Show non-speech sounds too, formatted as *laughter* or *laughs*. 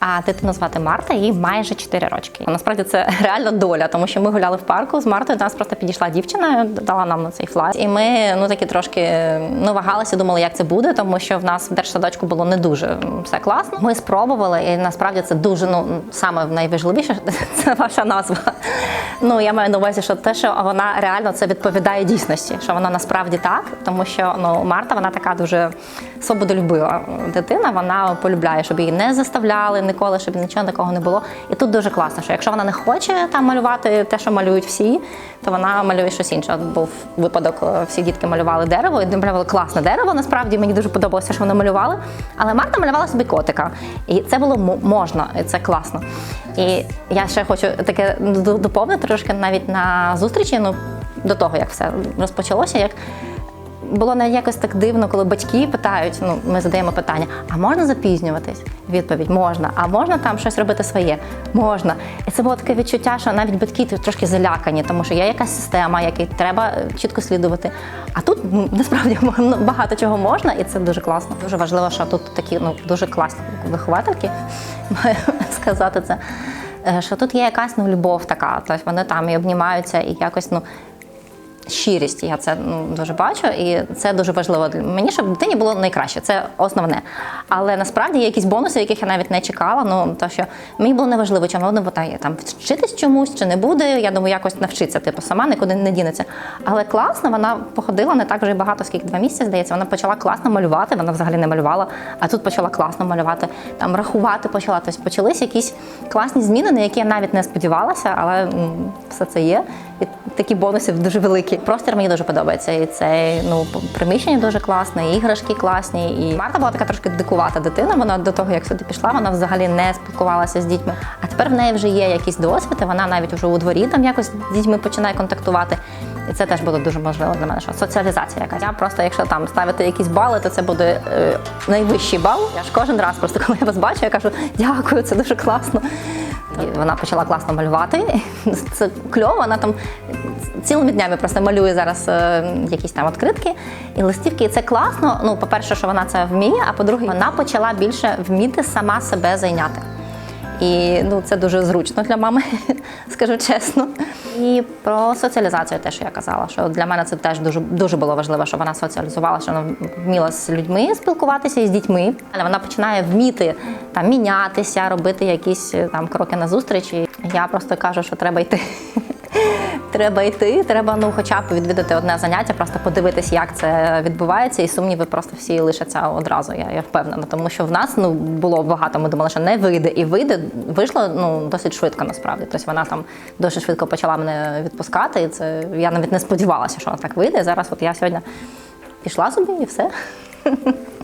А дитину звати Марта, їй майже 4 рочки. Насправді це *laughs* реально доля, тому що ми гуляли в парку з Мартою. До нас просто підійшла дівчина, дала нам на цей флаг. І ми ну такі трошки ну вагалися, думали, як це буде, тому що в нас в держсадочку було не дуже все класно. Ми спробували, і насправді це дуже ну саме найважливіше *laughs* це ваша назва. Ну я маю на увазі, що те, що вона реально це відповідає дійсності, що вона насправді так, тому що ну Марта вона така дуже свободолюбива дитина. Вона полюбляє, щоб її не заставляли ніколи, щоб нічого такого не було. І тут дуже класно, що якщо вона не хоче там малювати те, що малюють всі, то вона малює щось інше. От був випадок, е, всі дітки малювали дерево, і малювали класне дерево. Насправді мені дуже подобалося, що вони малювали. Але Марта малювала собі котика, і це було мо- можна, і це класно. І я ще хочу таке доповнити трошки навіть на зустрічі. Ну до того як все розпочалося, як було навіть якось так дивно, коли батьки питають, ну ми задаємо питання: а можна запізнюватись? Відповідь можна. А можна там щось робити своє? Можна. І це було таке відчуття, що навіть батьки трошки залякані, тому що є якась система, якій треба чітко слідувати. А тут м, насправді *laughs* ну, багато чого можна, і це дуже класно. Дуже важливо, що тут такі ну дуже класні виховательки, *laughs* маю сказати це. Е, Що тут є якась ну любов така, тобто вони там і обнімаються, і якось ну щирість. Я це ну дуже бачу, і це дуже важливо для мені, щоб дитині було найкраще. Це основне. Але насправді є якісь бонуси, яких я навіть не чекала. Ну то що мені було неважливо, чому вона буде там вчитись чомусь чи не буде. Я думаю, якось навчиться, типу, сама нікуди не дінеться. Але класно, вона походила не так вже багато, скільки два місяці здається. Вона почала класно малювати. Вона взагалі не малювала, а тут почала класно малювати, там рахувати почала. Тобто почались якісь класні зміни, на які я навіть не сподівалася, але все це є. І такі бонуси дуже великі. Простір мені дуже подобається. І це ну приміщення дуже класне, іграшки класні. І Марта була така трошки дикувата дитина. Вона до того, як сюди пішла, вона взагалі не спілкувалася з дітьми. А тепер в неї вже є якийсь досвід. Вона навіть вже у дворі там якось з дітьми починає контактувати. І це теж було дуже важливо для мене. Що соціалізація якась. Я просто, якщо там ставити якісь бали, то це буде е, найвищий бал. Я ж кожен раз, просто коли я вас бачу, я кажу дякую, це дуже класно. І вона почала класно малювати. *laughs* Це кльово. Вона там цілими днями просто малює зараз е, якісь там відкритки і листівки. І це класно. Ну, по-перше, що вона це вміє, а по-друге, вона почала більше вміти сама себе зайняти. І ну, це дуже зручно для мами, *laughs* скажу чесно. І про соціалізацію теж я казала, що для мене це теж дуже дуже було важливо, що вона соціалізувала, що вона вміла з людьми спілкуватися і з дітьми. Але вона починає вміти там мінятися, робити якісь е, там кроки на зустрічі. Я просто кажу, що треба йти. *laughs* Треба йти, треба ну, хоча б відвідати одне заняття, просто подивитись, як це відбувається, і сумніви просто всі лишаться одразу. Я, я впевнена, тому що в нас ну було багато. Ми думали, що не вийде, і вийде. Вийшло ну досить швидко насправді. Тобто вона там дуже швидко почала мене відпускати. І це я навіть не сподівалася, що вона так вийде. Зараз, от я сьогодні пішла собі і все. *laughs*